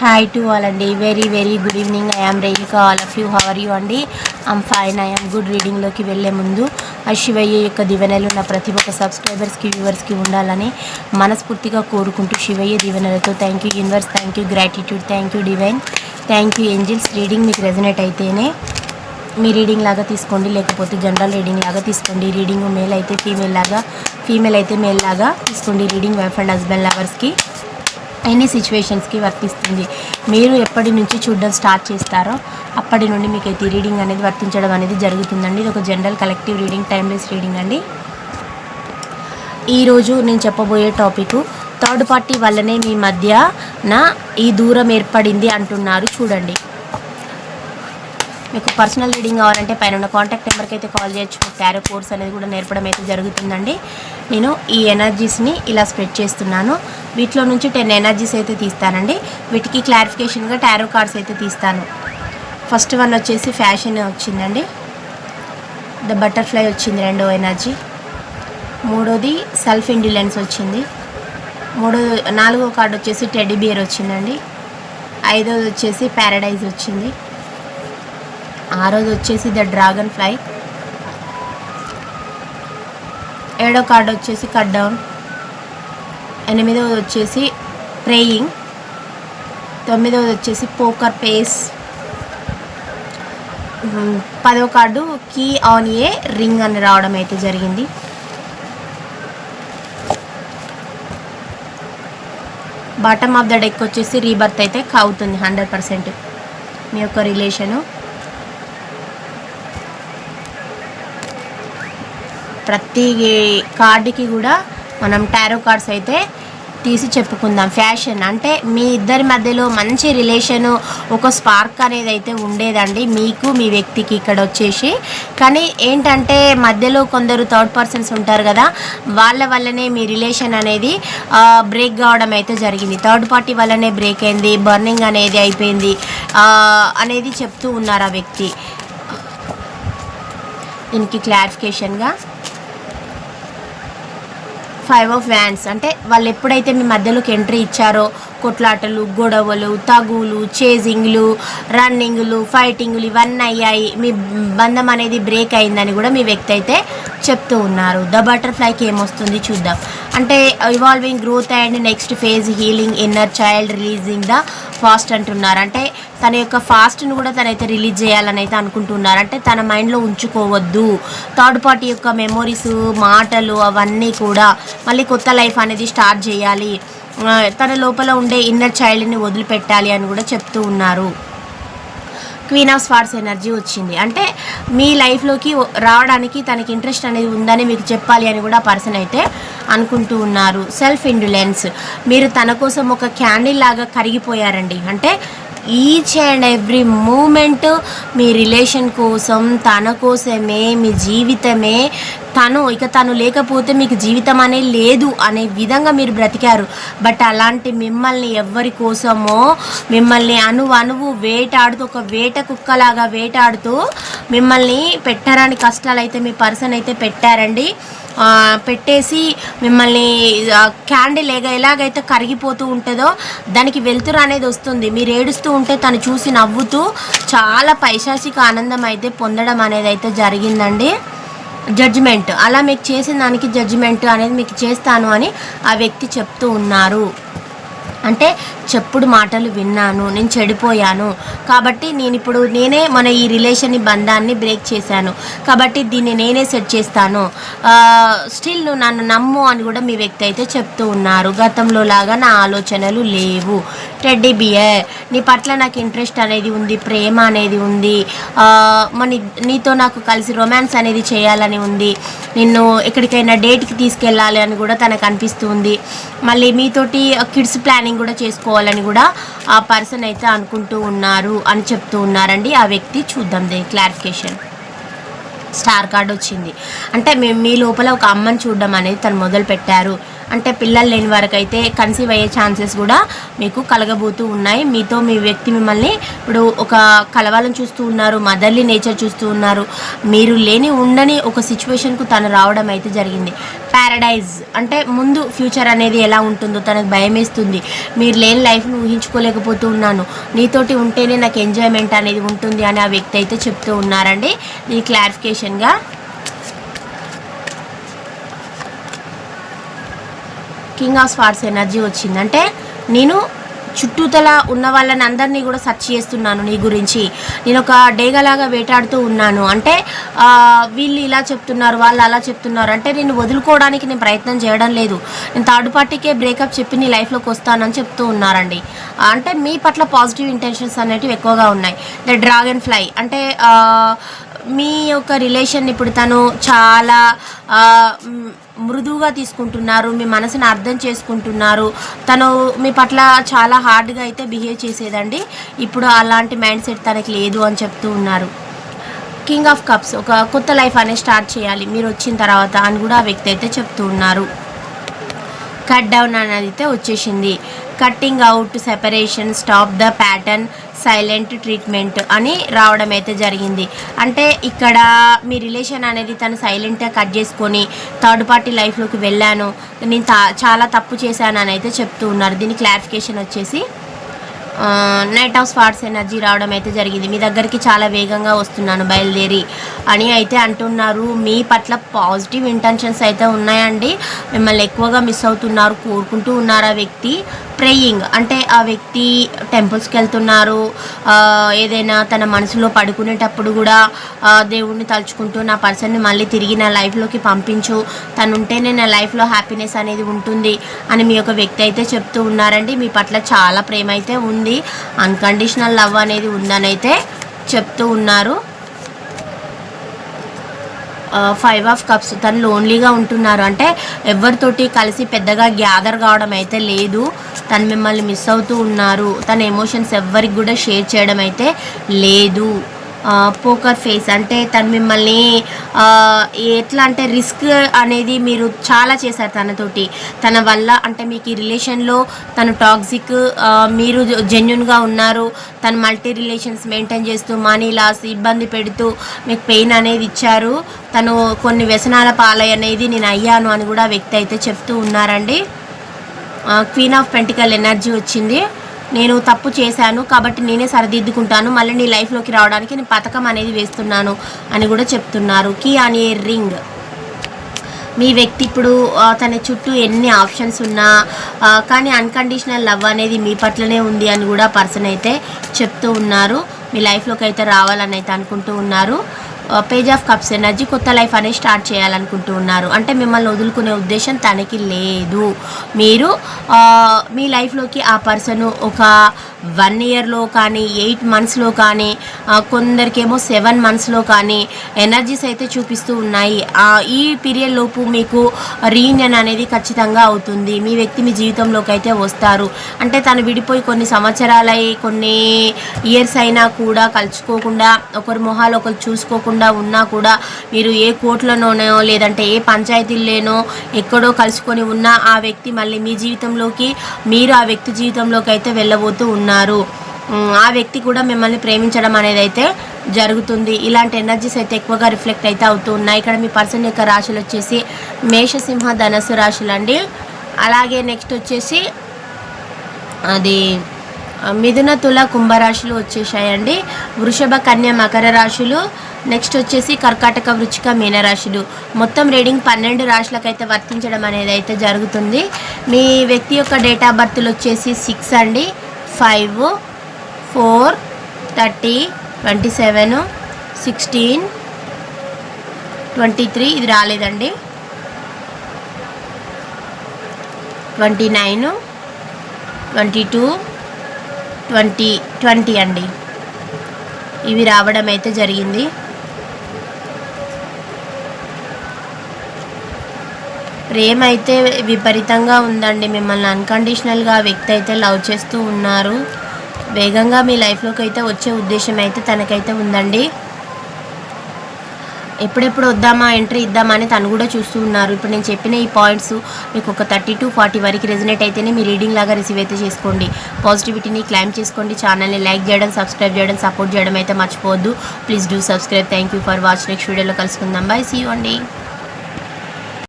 Hi to all అండి very very good evening I am Renuka all of you how are you అండి I'm fine I am good రీడింగ్లోకి వెళ్ళే ముందు ఆ శివయ్య యొక్క దివెనలు నా ప్రతి ఒక్క సబ్స్క్రైబర్స్కి వ్యూవర్స్కి ఉండాలని మనస్ఫూర్తిగా కోరుకుంటూ Shivayya దివెనలతో thank you universe thank you gratitude thank you divine thank you angels reading మీకు రెజనేట్ అయితేనే మీ రీడింగ్ లాగా తీసుకోండి లేకపోతే జనరల్ రీడింగ్ లాగా తీసుకోండి. రీడింగ్ మేల్ అయితే ఫీమేల్ లాగా ఫీమేల్ అయితే మేల్ లాగా తీసుకోండి. రీడింగ్ వైఫ్ అండ్ హస్బెండ్ లవర్స్కి ఎనీ సిచ్యువేషన్స్కి వర్తిస్తుంది. మీరు ఎప్పటి నుంచి చూడడం స్టార్ట్ చేస్తారో అప్పటి నుండి మీకు అయితే రీడింగ్ అనేది వర్తించడం అనేది జరుగుతుందండి. ఇది ఒక general collective reading timeless reading అండి. ఈరోజు నేను చెప్పబోయే టాపిక్ థర్డ్ పార్టీ వల్లనే మీ మధ్య నా ఈ దూరం ఏర్పడింది అంటున్నారు. చూడండి. మీకు పర్సనల్ రీడింగ్ కావాలంటే పైన ఉన్న కాంటాక్ట్ నెంబర్కి అయితే కాల్ చేయొచ్చు. క్యారో కోర్స్ అనేది కూడా నేర్పడం అయితే జరుగుతుందండి. నేను ఈ ఎనర్జీస్ని ఇలా స్ప్రెడ్ చేస్తున్నాను. వీటిలో నుంచి టెన్ ఎనర్జీస్ అయితే తీస్తానండి. వీటికి క్లారిఫికేషన్గా టారో కార్డ్స్ అయితే తీస్తాను. ఫస్ట్ వన్ వచ్చేసి ఫ్యాషన్ వచ్చిందండి. ద బటర్ఫ్లై వచ్చింది రెండో ఎనర్జీ మూడోది సెల్ఫ్ ఇండిలెన్స్ వచ్చింది. మూడో నాలుగో కార్డు వచ్చేసి టెడీ బియర్ వచ్చిందండి. ఐదోది వచ్చేసి ప్యారడైజ్ వచ్చింది. ఆ రోజు వచ్చేసి ద డ్రాగన్ ఫ్లై. ఏడో కార్డు వచ్చేసి కట్ డౌన్. ఎనిమిదవది వచ్చేసి ప్రేయింగ్. తొమ్మిదవది వచ్చేసి పోకర్ పేస్. పదవ card key on a ring అని రావడం అయితే జరిగింది. బాటమ్ ఆఫ్ ద డెక్ వచ్చేసి రీబర్త్ అయితే అవుతుంది హండ్రెడ్ పర్సెంట్ మీ యొక్క రిలేషను. ప్రతి కార్డుకి కూడా మనం టారో కార్డ్స్ అయితే తీసి చెప్పుకుందాం. ఫ్యాషన్ అంటే మీ ఇద్దరి మధ్యలో మంచి రిలేషను ఒక స్పార్క్ అనేది అయితే ఉండేదండి మీకు మీ వ్యక్తికి ఇక్కడ వచ్చేసి. కానీ ఏంటంటే మధ్యలో కొందరు థర్డ్ పర్సన్స్ ఉంటారు కదా వాళ్ళ వల్లనే మీ రిలేషన్ అనేది బ్రేక్ కావడం అయితే జరిగింది. థర్డ్ పార్టీ వల్లనే బ్రేక్ అయింది బర్నింగ్ అనేది అయిపోయింది అనేది చెప్తూ ఉన్నారు ఆ వ్యక్తి. దీనికి క్లారిఫికేషన్గా ఫైవ్ ఆఫ్ వ్యాన్స్. అంటే వాళ్ళు ఎప్పుడైతే మీ మధ్యలోకి ఎంట్రీ ఇచ్చారో కొట్లాటలు గొడవలు తగులు చేజింగ్లు రన్నింగ్లు ఫైటింగ్లు ఇవన్నీ అయ్యాయి మీ బంధం అనేది బ్రేక్ అయిందని కూడా మీ వ్యక్తి అయితే చెప్తూ ఉన్నారు. ద బటర్ఫ్లైకి ఏమొస్తుంది చూద్దాం. అంటే evolving growth and next phase healing inner child releasing the past అంటున్నారు. అంటే తన యొక్క ఫాస్ట్ను కూడా తనైతే రిలీజ్ చేయాలని అయితే అనుకుంటున్నారు. అంటే తన మైండ్లో ఉంచుకోవద్దు. థర్డ్ పార్టీ యొక్క మెమొరీస్ మాటలు అవన్నీ కూడా మళ్ళీ కొత్త లైఫ్ అనేది స్టార్ట్ చేయాలి. Uh, తన లోపల ఉండే ఇన్నర్ చైల్డ్ని వదిలిపెట్టాలి అని కూడా చెప్తూ ఉన్నారు. క్వీన్ ఆఫ్ స్వార్ట్స్ ఎనర్జీ వచ్చింది. అంటే మీ లైఫ్లోకి రావడానికి తనకి ఇంట్రెస్ట్ అనేది ఉందని మీకు చెప్పాలి అని కూడా పర్సన్ అయితే అనుకుంటూ ఉన్నారు. సెల్ఫ్ ఇండులెన్స్ మీరు తన కోసం ఒక క్యాండిల్ లాగా కరిగిపోయారండి. అంటే ఈచ్ అండ్ ఎవ్రీ మూమెంట్ మీ రిలేషన్ కోసం తన కోసమే మీ జీవితమే తను ఇక తను లేకపోతే మీకు జీవితం అనే లేదు అనే విధంగా మీరు బ్రతికారు. బట్ అలాంటి మిమ్మల్ని ఎవరి కోసమో మిమ్మల్ని అణువు అణువు వేటాడుతూ ఒక వేట కుక్కలాగా వేటాడుతూ మిమ్మల్ని పెట్టారని కష్టాలు అయితే మీ పర్సన్ అయితే పెట్టారండి. పెట్టేసి మిమ్మల్ని క్యాండిల్ ఎగ ఎలాగైతే కరిగిపోతూ ఉంటుందో దానికి వెలుతురు అనేది వస్తుంది. మీరు ఏడుస్తూ ఉంటే తను చూసి నవ్వుతూ చాలా పైశాసిక ఆనందం అయితే పొందడం అనేది అయితే జరిగిందండి. జడ్జిమెంట్. అలా మీకు చేసిన దానికి జడ్జిమెంట్ అనేది మీకు చేస్తాను అని ఆ వ్యక్తి చెప్తూ ఉన్నారు. అంటే చెప్పుడు మాటలు విన్నాను నేను చెడిపోయాను. కాబట్టి నేను ఇప్పుడు నేనే మన ఈ రిలేషన్ని బంధాన్ని బ్రేక్ చేశాను. కాబట్టి దీన్ని నేనే సెట్ చేస్తాను. స్టిల్ నువ్వు నన్ను నమ్ము అని కూడా మీ వ్యక్తి అయితే చెప్తూ ఉన్నారు. గతంలో లాగా నా ఆలోచనలు లేవు. టెడ్డీ బియర్ నీ పట్ల నాకు ఇంట్రెస్ట్ అనేది ఉంది ప్రేమ అనేది ఉంది. మన నీతో నాకు కలిసి రొమాన్స్ అనేది చేయాలని ఉంది. నిన్ను ఎక్కడికైనా డేట్కి తీసుకెళ్ళాలి అని కూడా తనకు అనిపిస్తుంది మళ్ళీ మీతోటి కిడ్స్ ప్లానింగ్ కూడా చేసుకోవాలని కూడా ఆ పర్సన్ అయితే అనుకుంటూ ఉన్నారు అని చెప్తూ ఉన్నారండి. ఆ వ్యక్తి చూద్దాం దే క్లారిఫికేషన్. స్టార్ కార్డ్ వచ్చింది. అంటే మీ మీ లోపల ఒక అమ్మని చూడడం అనేది తను మొదలు పెట్టారు అంటే పిల్లలు లేని వరకు అయితే కన్సీవ్ అయ్యే ఛాన్సెస్ కూడా మీకు కలగబోతూ ఉన్నాయి. మీతో మీ వ్యక్తి మిమ్మల్ని ఇప్పుడు ఒక కలవాలని చూస్తూ ఉన్నారు మదర్లీ నేచర్ చూస్తూ ఉన్నారు. మీరు లేని ఉండని ఒక సిచ్యువేషన్కు తను రావడం అయితే జరిగింది. ప్యారడైజ్ అంటే ముందు ఫ్యూచర్ అనేది ఎలా ఉంటుందో తనకు భయం వేస్తుంది. మీరు లేని లైఫ్ను ఊహించుకోలేకపోతూ ఉన్నాను. నీతోటి ఉంటేనే నాకు ఎంజాయ్మెంట్ అనేది ఉంటుంది అని ఆ వ్యక్తి అయితే చెప్తూ ఉన్నారండి. దీని క్లారిఫికేషన్గా కింగ్ ఆఫ్ స్వార్ట్స్ ఎనర్జీ వచ్చింది. అంటే నేను చుట్టూతల ఉన్న వాళ్ళని అందరినీ కూడా సెర్చ్ చేస్తున్నాను నీ గురించి. నేను ఒక డేగలాగా వేటాడుతూ ఉన్నాను. అంటే వీళ్ళు ఇలా చెప్తున్నారు వాళ్ళు అలా చెప్తున్నారు. అంటే నేను వదులుకోవడానికి నేను ప్రయత్నం చేయడం లేదు. నేను థర్డ్ పార్టీకే బ్రేకప్ చెప్పి నీ లైఫ్లోకి వస్తానని చెప్తూ ఉన్నారండి. అంటే మీ పట్ల పాజిటివ్ ఇంటెన్షన్స్ అనేటివి ఎక్కువగా ఉన్నాయి. ద డ్రాగన్ ఫ్లై అంటే మీ యొక్క రిలేషన్ ఇప్పుడు తను చాలా మృదువుగా తీసుకుంటున్నారు మీ మనసును అర్థం చేసుకుంటున్నారు. తను మీ పట్ల చాలా హార్డ్గా అయితే బిహేవ్ చేసేదండి. ఇప్పుడు అలాంటి మైండ్ సెట్ తనకి లేదు అని చెప్తూ ఉన్నారు. కింగ్ ఆఫ్ కప్స్ ఒక కొత్త లైఫ్ అనేది స్టార్ట్ చేయాలి. మీరు వచ్చిన తర్వాత అని కూడా ఆ వ్యక్తి అయితే చెప్తూ ఉన్నారు. కట్ డౌన్ అనేది అయితే వచ్చేసింది. Cutting out separation stop the pattern silent treatment అని రావడం అయితే జరిగింది. అంటే ఇక్కడ మీ రిలేషన్ అనేది తను సైలెంట్గా కట్ చేసుకొని థర్డ్ పార్టీ లైఫ్లోకి వెళ్ళాను. నేను తా- చాలా తప్పు చేశాను అని అయితే చెప్తూ ఉన్నారు. దీని క్లారిఫికేషన్ వచ్చేసి నైట్ ఆఫ్ స్పాట్స్ ఎనర్జీ రావడం అయితే జరిగింది. మీ దగ్గరికి చాలా వేగంగా వస్తున్నాను బయలుదేరి అని అయితే అంటున్నారు. మీ పట్ల పాజిటివ్ ఇంటెన్షన్స్ అయితే ఉన్నాయండి. మిమ్మల్ని ఎక్కువగా మిస్ అవుతున్నారు కోరుకుంటూ ఉన్నారు ఆ వ్యక్తి. ప్రేయింగ్ అంటే ఆ వ్యక్తి టెంపుల్స్కి వెళ్తున్నారు ఏదైనా తన మనసులో పడుకునేటప్పుడు కూడా దేవుణ్ణి తలుచుకుంటూ నా పర్సన్ని మళ్ళీ తిరిగి నా లైఫ్లోకి పంపించు. తను ఉంటేనే నా లైఫ్లో హ్యాపీనెస్ అనేది ఉంటుంది అని మీ యొక్క వ్యక్తి అయితే చెప్తూ ఉన్నారండి. మీ పట్ల చాలా ప్రేమ అయితే ఉంది. అన్కండిషనల్ లవ్ అనేది ఉందని అయితే చెప్తూ ఉన్నారు. ఫైవ్ ఆఫ్ కప్స్ తను లోన్లీగా ఉంటున్నారు. అంటే ఎవరితోటి కలిసి పెద్దగా గ్యాదర్ కావడం అయితే లేదు. తను మిమ్మల్ని మిస్ అవుతూ ఉన్నారు. తన ఎమోషన్స్ ఎవ్వరికి కూడా షేర్ చేయడం అయితే లేదు. పోకర్ ఫేస్ అంటే తను మిమ్మల్ని ఎట్లా అంటే రిస్క్ అనేది మీరు చాలా చేశారు తనతోటి. తన వల్ల అంటే మీకు ఈ రిలేషన్లో తను టాక్సిక్ మీరు జెన్యున్గా ఉన్నారు. తను మల్టీ రిలేషన్స్ మెయింటైన్ చేస్తూ మనీ లాస్ ఇబ్బంది పెడుతూ మీకు పెయిన్ అనేది ఇచ్చారు. తను కొన్ని వ్యసనాల పాలై అనేది నేను అయ్యాను అని కూడా వ్యక్తి అయితే చెప్తూ ఉన్నారండి. క్వీన్ ఆఫ్ పెంటికల్ ఎనర్జీ వచ్చింది. నేను తప్పు చేశాను కాబట్టి నేనే సరిదిద్దుకుంటాను. మళ్ళీ నీ లైఫ్లోకి రావడానికి నేను పథకం అనేది వేస్తున్నాను అని కూడా చెప్తున్నారు. కీ అనే రింగ్ మీ వ్యక్తి ఇప్పుడు తన చుట్టూ ఎన్ని ఆప్షన్స్ ఉన్నా కానీ అన్కండిషనల్ లవ్ అనేది మీ పట్లనే ఉంది అని కూడా పర్సన్ అయితే చెప్తూ ఉన్నారు. మీ లైఫ్లోకి అయితే రావాలని అయితే అనుకుంటూ ఉన్నారు. పేజ్ ఆఫ్ కప్స్ ఎనర్జీ కొత్త లైఫ్ అనేది స్టార్ట్ చేయాలనుకుంటూ ఉన్నారు. అంటే మిమ్మల్ని వదులుకునే ఉద్దేశం తనకి లేదు. మీరు మీ లైఫ్లోకి ఆ పర్సన్ ఒక వన్ ఇయర్లో కానీ ఎయిట్ మంత్స్లో కానీ కొందరికేమో సెవెన్ మంత్స్లో కానీ ఎనర్జీస్ అయితే చూపిస్తూ ఉన్నాయి. ఈ పీరియడ్ లోపు మీకు రీయూనియన్ అనేది ఖచ్చితంగా అవుతుంది. మీ వ్యక్తి మీ జీవితంలోకి అయితే వస్తారు. అంటే తను విడిపోయి కొన్ని సంవత్సరాలై కొన్ని ఇయర్స్ అయినా కూడా కలుసుకోకుండా ఒకరి మొహాలు ఒకరు చూసుకోకుండా ఉన్నా కూడా మీరు ఏ కోర్టులనోనో లేదంటే ఏ పంచాయతీల్లోనో ఎక్కడో కలుసుకొని ఉన్నా ఆ వ్యక్తి మళ్ళీ మీ జీవితంలోకి మీరు ఆ వ్యక్తి జీవితంలోకి అయితే వెళ్ళబోతూ ఉన్నారు. ఆ వ్యక్తి కూడా మిమ్మల్ని ప్రేమించడం అనేది అయితే జరుగుతుంది. ఇలాంటి ఎనర్జీస్ అయితే ఎక్కువగా రిఫ్లెక్ట్ అయితే అవుతూ ఉన్నాయి. ఇక్కడ మీ పర్సన్ యొక్క రాశులు వచ్చేసి మేషసింహ ధనస్సు రాశులు అండి అలాగే నెక్స్ట్ వచ్చేసి అది మిథున తుల కుంభరాశులు వచ్చేసాయండి. వృషభ కన్య మకర రాశులు. నెక్స్ట్ వచ్చేసి కర్కాటక వృచ్చిక మీనరాశులు. మొత్తం రీడింగ్ పన్నెండు రాశులకైతే వర్తించడం అనేది అయితే జరుగుతుంది. మీ వ్యక్తి యొక్క డేట్ ఆఫ్ బర్త్లు వచ్చేసి సిక్స్ అండి. Five four thirty twenty seven sixteen twenty three. ఇది రాలేదండి. Twenty nine twenty two twenty twenty అండి. ఇవి రావడం అయితే జరిగింది. ప్రేమ అయితే విపరీతంగా ఉందండి. మిమ్మల్ని అన్కండిషనల్గా ఆ వ్యక్తి అయితే లవ్ చేస్తూ ఉన్నారు. వేగంగా మీ లైఫ్లోకి అయితే వచ్చే ఉద్దేశం అయితే తనకైతే ఉందండి. ఎప్పుడెప్పుడు వద్దామా ఎంట్రీ ఇద్దామా అని తను కూడా చూస్తూ ఉన్నారు. ఇప్పుడు నేను చెప్పిన ఈ పాయింట్స్ మీకు ఒక థర్టీ టు ఫార్టీ వరకు రెజినేట్ అయితేనే మీ రీడింగ్ లాగా రిసీవ్ అయితే చేసుకోండి. పాజిటివిటీని క్లైమ్ చేసుకోండి ఛానల్ని లైక్ చేయడం సబ్స్క్రైబ్ చేయడం సపోర్ట్ చేయడం అయితే మర్చిపోవద్దు. Please do subscribe. Thank you for watch next వీడియోలో కలుసుకుందాం. బాయ్ సీ అండి.